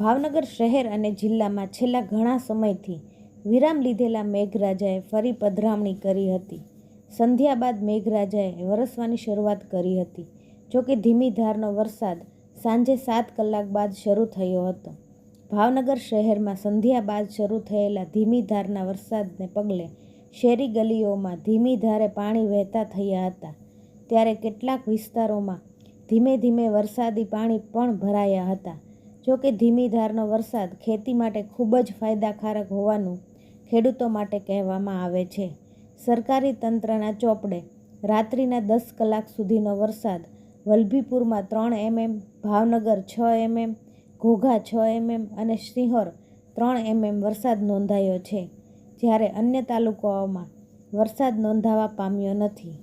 ભાવનગર શહેર અને જિલ્લામાં છેલ્લા ઘણા સમયથી વિરામ લીધેલા મેઘરાજાએ ફરી પધરામણી કરી હતી. સંધ્યા બાદ મેઘરાજાએ વરસવાની શરૂઆત કરી હતી. જોકે ધીમી ધારનો વરસાદ સાંજે સાત કલાક બાદ શરૂ થયો હતો. ભાવનગર શહેરમાં સંધ્યા બાદ શરૂ થયેલા ધીમી ધારના વરસાદને પગલે શેરી ગલીઓમાં ધીમી ધારે પાણી વહેતા થયા હતા. ત્યારે કેટલાક વિસ્તારોમાં ધીમે ધીમે વરસાદી પાણી પણ ભરાયા હતા. જોકે ધીમી ધારનો વરસાદ ખેતી માટે ખૂબ જ ફાયદાકારક હોવાનું ખેડૂતો માટે કહેવામાં આવે છે. સરકારી તંત્રના ચોપડે રાત્રિના દસ કલાક સુધીનો વરસાદ વલભીપુરમાં ત્રણ એમએમ, ભાવનગર છ એમએમ, ઘોઘા છ એમએમ અને સિંહોર ત્રણ એમએમ વરસાદ નોંધાયો છે. જ્યારે અન્ય તાલુકાઓમાં વરસાદ નોંધાવા પામ્યો નથી.